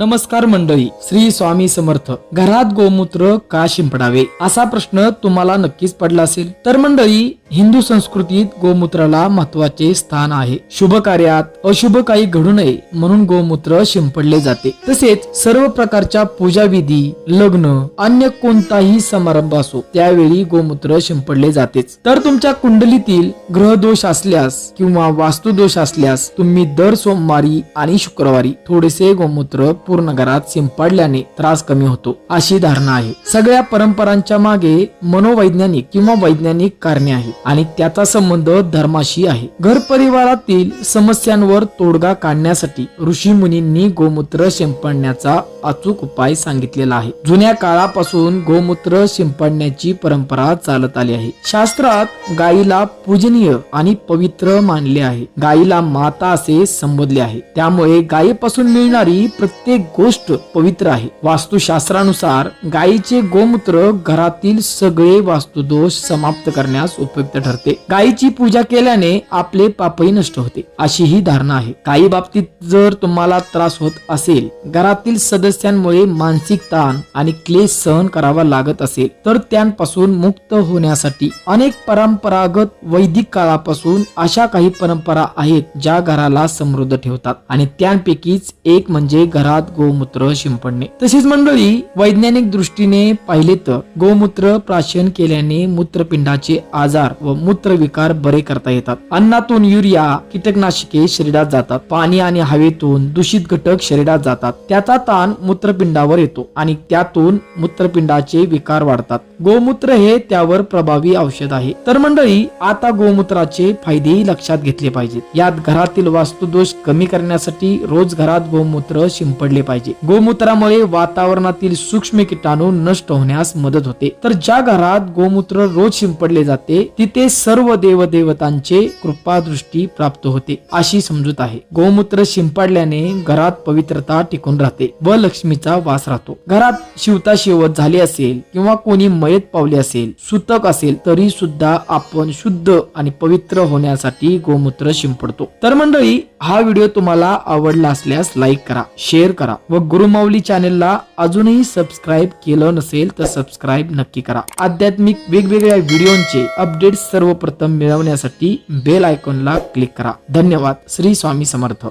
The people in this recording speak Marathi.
नमस्कार मंडळी श्री स्वामी समर्थ. घरात गोमूत्र का शिंपडावे? असा प्रश्न तुम्हाला नक्कीच पडला असेल. तर मंडळी हिंदू संस्कृतीत गोमूत्राला महत्त्वाचे स्थान आहे. शुभ कार्यात अशुभ काही घडू नये म्हणून गोमूत्र शिंपडले जाते. तसेच सर्व प्रकारच्या पूजा विधी लग्न अन्य कोणताही समारंभ असो त्यावेळी गोमूत्र शिंपडले जातेच. तर तुमच्या कुंडलीतील ग्रहदोष असल्यास किंवा वास्तुदोष असल्यास तुम्ही दर सोमवारी आणि शुक्रवारी थोडेसे गोमूत्र पूर्ण घरात शिंपडल्याने त्रास कमी होतो अशी धारणा आहे. सगळ्या परंपरांच्या मागे मनोवैज्ञानिक किंवा वैज्ञानिक कारणे आहेत. आणि त्याचा संबंध धर्माशी आहे. घर परिवारातील समस्यांवर तोडगा काढण्यासाठी ऋषी मुनींनी गोमूत्र शिंपडण्याचा अचूक उपाय सांगितलेला आहे. जुन्या काळापासून गोमूत्र शिंपडण्याची परंपरा चालत आली आहे. शास्त्रात गायीला पूजनीय आणि पवित्र मानले आहे. गायीला माता असे संबोधले आहे. त्यामुळे गायीपासून मिळणारी प्रत्येक गोष्ट पवित्र आहे. वास्तुशास्त्रानुसार गायीचे गोमूत्र घरातील सगळे वास्तुदोष समाप्त करण्यास उपयुक्त ठरते. गायीची पूजा केल्याने आपले पापही नष्ट होते. अशी ही धारणा आहे. काही बाबतीत जर तुम्हाला त्रास होत असेल घरातील सदस्यांमुळे मानसिक ताण आणि क्लेश सहन करावा लागत असेल तर त्यांपासून मुक्त होण्यासाठी अनेक परंपरागत वैदिक काळापासून अशा काही परंपरा आहेत ज्या घराला समृद्ध ठेवतात. आणि त्यांपैकीच एक म्हणजे घरात गोमूत्र शिंपडणे. तसेच मंडळी वैज्ञानिक दृष्टीने पाहिले तर गोमूत्र प्राशन केल्याने मूत्रपिंडाचे आजार व मूत्रविकार बरे करता येतात. अन्नातून युरिया कीटकनाशके शरीरात जातात. पाणी आणि हवेतून दूषित घटक शरीरात जातात. त्याचा ताण मूत्रपिंडावर येतो आणि त्यातून मूत्रपिंडाचे विकार वाढतात. गोमूत्र हे त्यावर प्रभावी औषध आहे. तर मंडळी आता गोमूत्राचे फायदेही लक्षात घेतले पाहिजेत. यात घरातील वास्तुदोष कमी करण्यासाठी रोज घरात गोमूत्र शिंपडले पाहिजे. गोमूत्रामुळे वातावरणातील सूक्ष्म किटाणू नष्ट होण्यास मदत होते. तर ज्या घरात गोमूत्र रोज शिंपडले जाते तिथे सर्व देवदेवतांचे कृपा दृष्टी प्राप्त होते अशी समजूत आहे. गोमूत्र शिंपडल्याने घरात पवित्रता टिकून राहते व लक्ष्मीचा वास राहतो. घरात शिवता शिवत झाली असेल किंवा कोणी मयत पावले असेल सुतक असेल तरी सुद्धा आपण शुद्ध आणि पवित्र होण्यासाठी गोमूत्र शिंपडतो. तर मंडळी हा व्हिडिओ तुम्हाला आवडला असल्यास लाईक करा शेअर करा व गुरुमाऊली चॅनेलला अजूनही सबस्क्राईब केलं नसेल तर सबस्क्राईब नक्की करा. आध्यात्मिक वेगवेगळ्या व्हिडिओंचे अपडेट सर्वप्रथम मिळवण्यासाठी बेल आयकॉनला क्लिक करा. धन्यवाद. श्री स्वामी समर्थ.